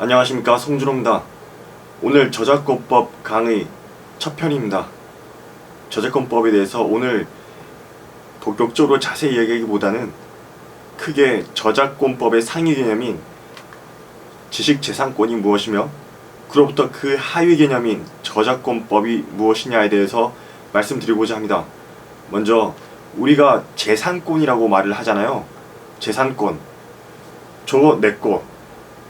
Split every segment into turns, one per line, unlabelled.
안녕하십니까 송주롱입니다. 오늘 저작권법 강의 첫 편입니다. 저작권법에 대해서 오늘 본격적으로 자세히 이야기하기보다는 크게 저작권법의 상위 개념인 지식재산권이 무엇이며 그로부터 그 하위 개념인 저작권법이 무엇이냐에 대해서 말씀드리고자 합니다. 먼저 우리가 재산권이라고 말을 하잖아요. 재산권. 저거 내 거,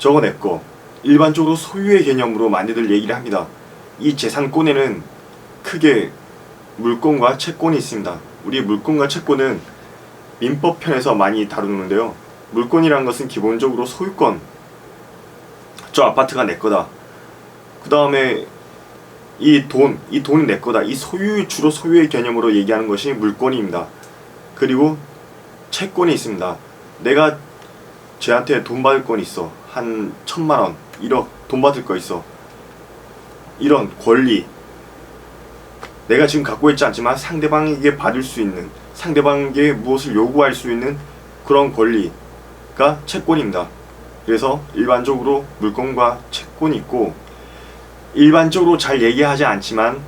저거 내 거. 일반적으로 소유의 개념으로 많이들 얘기를 합니다. 이 재산권에는 크게 물권과 채권이 있습니다. 우리 물권과 채권은 민법편에서 많이 다루는데요. 물권이라는 것은 기본적으로 소유권. 저 아파트가 내 거다. 그 다음에 이 돈, 이 돈이 내 거다. 이 소유, 주로 소유의 개념으로 얘기하는 것이 물권입니다. 그리고 채권이 있습니다. 내가 쟤한테 돈 받을 건 있어. 한 천만 원, 1억 돈 받을 거 있어. 이런 권리. 내가 지금 갖고 있지 않지만 상대방에게 받을 수 있는, 상대방에게 무엇을 요구할 수 있는 그런 권리가 채권입니다. 그래서 일반적으로 물권과 채권이 있고, 일반적으로 잘 얘기하지 않지만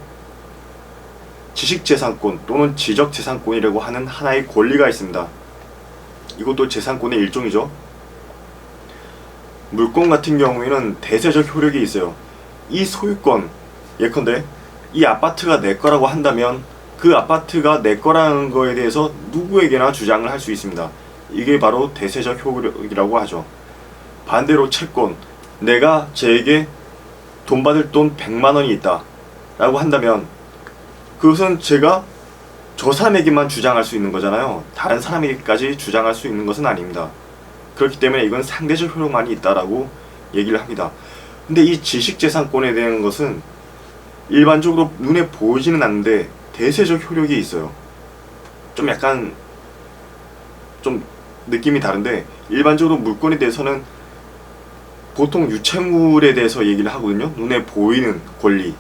지식재산권 또는 지적재산권이라고 하는 하나의 권리가 있습니다. 이것도 재산권의 일종이죠. 물권 같은 경우에는 대세적 효력이 있어요. 이 소유권, 예컨대 이 아파트가 내 거라고 한다면 그 아파트가 내 거라는 거에 대해서 누구에게나 주장을 할 수 있습니다. 이게 바로 대세적 효력이라고 하죠. 반대로 채권, 내가 쟤에게 돈 받을 돈 100만 원이 있다 라고 한다면 그것은 제가 저 사람에게만 주장할 수 있는 거잖아요. 다른 사람에게까지 주장할 수 있는 것은 아닙니다. 그렇기 때문에 이건 상대적 효력만이 있다라고 얘기를 합니다. 근데 이 지식재산권에 대한 것은 일반적으로 눈에 보이지는 않는데 대세적 효력이 있어요. 좀 약간 좀 느낌이 다른데 일반적으로 물건에 대해서는 보통 유체물에 대해서 얘기를 하거든요. 눈에 보이는 권리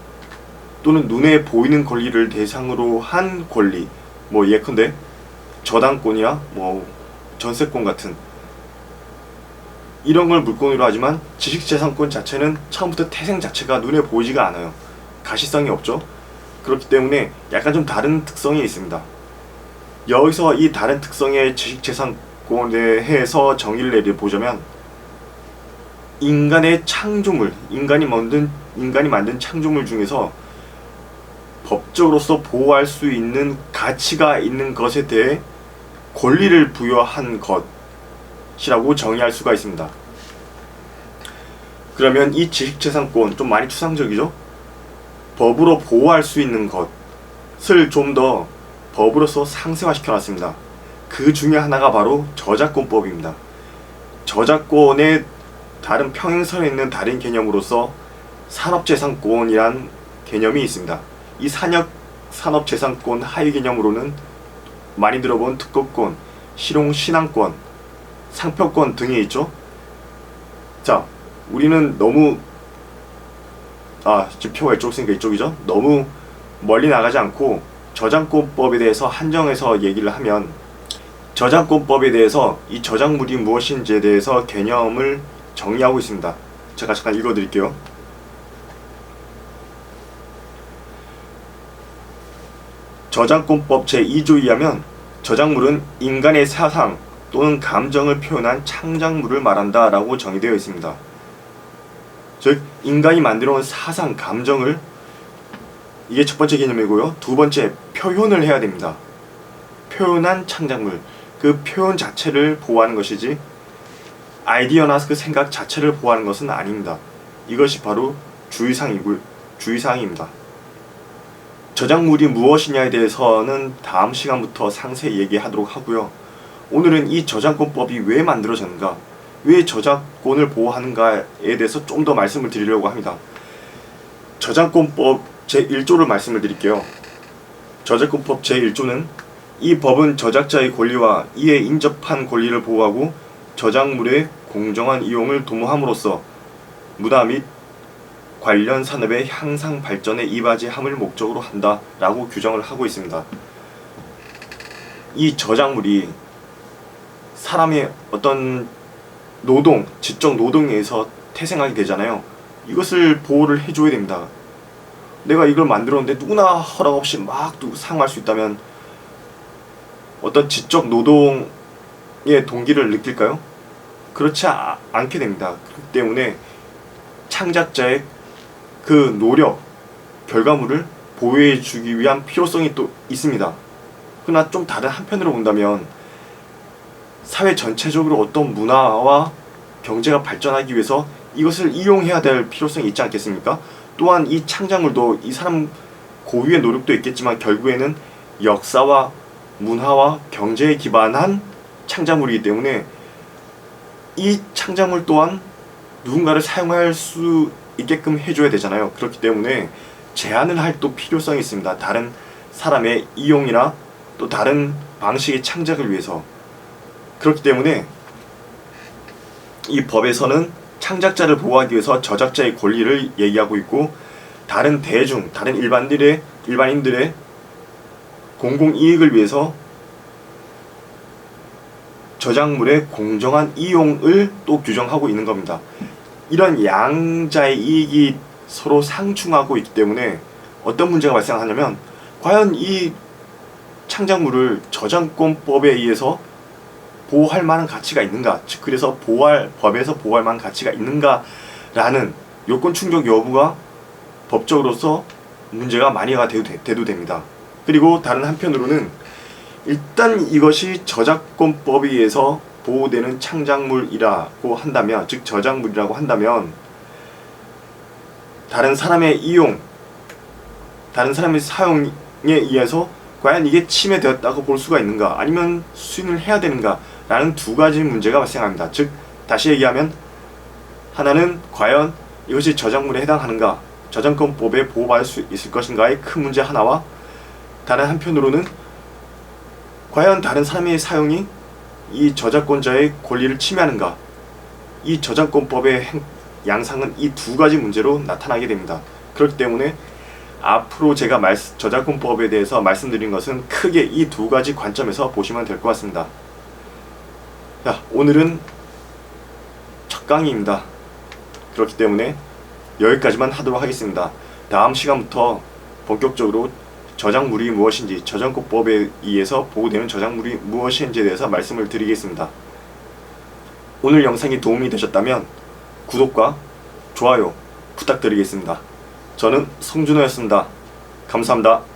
또는 눈에 보이는 권리를 대상으로 한 권리 뭐 예컨대 저당권이나 뭐 전세권 같은 이런 걸 물권으로 하지만 지식재산권 자체는 처음부터 태생 자체가 눈에 보이지가 않아요. 가시성이 없죠. 그렇기 때문에 약간 좀 다른 특성이 있습니다. 여기서 이 다른 특성의 지식재산권에 대해서 정의를 내려보자면 인간의 창조물, 인간이 만든 인간이 만든 창조물 중에서 법적으로서 보호할 수 있는 가치가 있는 것에 대해 권리를 부여한 것 이라고 정의할 수가 있습니다. 그러면 이 지식재산권 좀 많이 추상적이죠? 법으로 보호할 수 있는 것을 좀 더 법으로서 상세화시켜 놨습니다. 그 중에 하나가 바로 저작권법입니다. 저작권의 다른 평행선에 있는 다른 개념으로서 산업재산권이란 개념이 있습니다. 이 산업 산업재산권 하위 개념으로는 많이 들어본 특허권, 실용 신앙권, 상표권 등이 있죠. 자, 우리는 너무 아 지금 표가 이쪽 있으니까 이쪽이죠. 너무 멀리 나가지 않고 저작권법에 대해서 한정해서 얘기를 하면 저작권법에 대해서 이 저작물이 무엇인지에 대해서 개념을 정의하고 있습니다. 제가 잠깐 읽어드릴게요. 저작권법 제2조에 의하면 저작물은 인간의 사상 또는 감정을 표현한 창작물을 말한다 라고 정의되어 있습니다. 즉 인간이 만들어온 사상, 감정을 이게 첫 번째 개념이고요. 두 번째 표현을 해야 됩니다. 표현한 창작물 그 표현 자체를 보호하는 것이지 아이디어나 그 생각 자체를 보호하는 것은 아닙니다. 이것이 바로 주의사항이고 주의사항입니다. 저작물이 무엇이냐에 대해서는 다음 시간부터 상세히 얘기하도록 하고요. 오늘은 이 저작권법이 왜 만들어졌는가, 왜 저작권을 보호하는가에 대해서 좀 더 말씀을 드리려고 합니다. 저작권법 제1조를 말씀을 드릴게요. 저작권법 제1조는 이 법은 저작자의 권리와 이에 인접한 권리를 보호하고 저작물의 공정한 이용을 도모함으로써 문화 및 관련 산업의 향상 발전에 이바지함을 목적으로 한다라고 규정을 하고 있습니다. 이 저작물이 사람의 어떤 노동, 지적 노동에 의해서 태생하게 되잖아요. 이것을 보호를 해줘야 됩니다. 내가 이걸 만들었는데 누구나 허락 없이 막 누- 사용할 수 있다면 어떤 지적 노동의 동기를 느낄까요? 그렇지 아- 않게 됩니다. 그렇기 때문에 창작자의 그 노력, 결과물을 보호해 주기 위한 필요성이 또 있습니다. 그러나 좀 다른 한편으로 본다면 사회 전체적으로 어떤 문화와 경제가 발전하기 위해서 이것을 이용해야 될 필요성이 있지 않겠습니까? 또한 이 창작물도 이 사람 고유의 노력도 있겠지만 결국에는 역사와 문화와 경제에 기반한 창작물이기 때문에 이 창작물 또한 누군가를 사용할 수 있게끔 해줘야 되잖아요. 그렇기 때문에 제한을 할 또 필요성이 있습니다. 다른 사람의 이용이나 또 다른 방식의 창작을 위해서 그렇기 때문에 이 법에서는 창작자를 보호하기 위해서 저작자의 권리를 얘기하고 있고 다른 대중, 다른 일반들의 일반인들의 공공 이익을 위해서 저작물의 공정한 이용을 또 규정하고 있는 겁니다. 이런 양자의 이익이 서로 상충하고 있기 때문에 어떤 문제가 발생하냐면 과연 이 창작물을 저작권법에 의해서 보호할 만한 가치가 있는가? 즉 그래서 보호할 법에서 보호할 만한 가치가 있는가라는 요건 충족 여부가 법적으로서 문제가 많이가 돼도, 됩니다. 그리고 다른 한편으로는 일단 이것이 저작권법에 의해서 보호되는 창작물이라고 한다면 즉 저작물이라고 한다면 다른 사람의 이용 다른 사람의 사용에 의해서 과연 이게 침해되었다고 볼 수가 있는가 아니면 수인을 해야 되는가 라는 두 가지 문제가 발생합니다. 즉 다시 얘기하면 하나는 과연 이것이 저작물에 해당하는가 저작권법에 보호받을 수 있을 것인가의 큰 문제 하나와 다른 한편으로는 과연 다른 사람의 사용이 이 저작권자의 권리를 침해하는가 이 저작권법의 행- 양상은 이 두 가지 문제로 나타나게 됩니다. 그렇기 때문에 앞으로 제가 말, 저작권법에 대해서 말씀드린 것은 크게 이 두 가지 관점에서 보시면 될 것 같습니다. 자, 오늘은 첫 강의입니다. 그렇기 때문에 여기까지만 하도록 하겠습니다. 다음 시간부터 본격적으로 저작물이 무엇인지, 저작권법에 의해서 보호되는 저작물이 무엇인지에 대해서 말씀을 드리겠습니다. 오늘 영상이 도움이 되셨다면 구독과 좋아요 부탁드리겠습니다. 저는 성준호였습니다. 감사합니다.